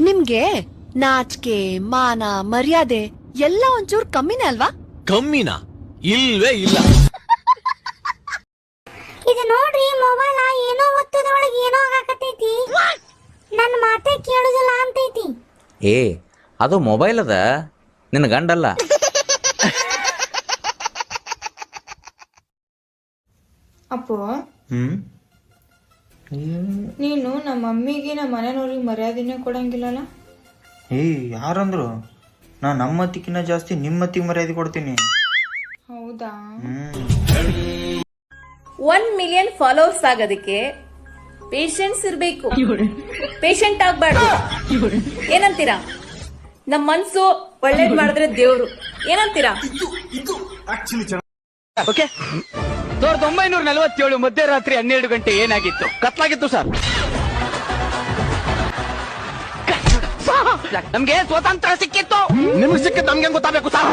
ನಿಮ್ಗೆ ನಾಚಿಕೆ ಮಾನ ಮರ್ಯಾದೆ ಎಲ್ಲ ಒಂಚೂರ್ ಕಮ್ಮಿನೇ ಅಲ್ವಾ? ಕಮ್ಮಿನ? ಇಲ್ವೇ ಇಲ್ಲ. ಇದು ನೋಡ್ರಿ ಮೊಬೈಲ್ ಏನೋ ಒತ್ತದೊಳಗೆ ಏನೋ ಆಗಾಕತೈತಿ ನನ್ನ ಮಾತೇ ಕೇಳುದಿಲ್ಲ ಅಂತೈತಿ. ಏ ಅದು ಮೊಬೈಲ್ ಅದ. ನಿನ್ನ ಗಂಡಲ್ಲ. ಅಪ್ಪು ಹ್ಮ್? ನೀನು ನಮ್ಮ ಮಮ್ಮಿಗೆ ನಮ್ಮ ಮನೆಯವ್ರಿಗೆ ಮರ್ಯಾದೆನೇ ಕೊಡಂಗಿಲ್ಲಲ್ಲ? ಏ ಯಾರಂದ್ರು? ನಾ ನಮ್ಮ ಅತ್ತಿಕಿನ ಜಾಸ್ತಿ ನಿಮ್ಮ ಅತ್ತಿಗೆ ಮರ್ಯಾದೆ ಕೊಡ್ತೀನಿ. ಹೌದಾ? ಒನ್ ಮಿಲಿಯನ್ ಫಾಲೋವರ್ಸ್ ಆಗೋದಕ್ಕೆ ಪೇಷನ್ಸ್ ಇರಬೇಕು. ಪೇಷಂಟ್ ಆಗ್ಬಾರ್ದು. ಏನಂತೀರಾ? ನಮ್ ಮನ್ಸು ಒಳ್ಳೇದ್ ಮಾಡಿದ್ರೆ ದೇವ್ರು. ಏನಂತೀರಾ? ಓಕೆ ಸಾವಿರದ ಒಂಬೈನೂರ ನಲವತ್ತೇಳು ಮಧ್ಯರಾತ್ರಿ ಹನ್ನೆರಡು ಗಂಟೆ ಏನಾಗಿತ್ತು? ಕತ್ಲಾಗಿತ್ತು ಸರ್. ನಮ್ಗೆ ಸ್ವಾತಂತ್ರ್ಯ ಸಿಕ್ಕಿತ್ತು. ನಿಮ್ಗೆ ಸಿಕ್ಕಿತ್ತು ನಮ್ಗೆ ಗೊತ್ತಾಗಬೇಕು ಸರ್?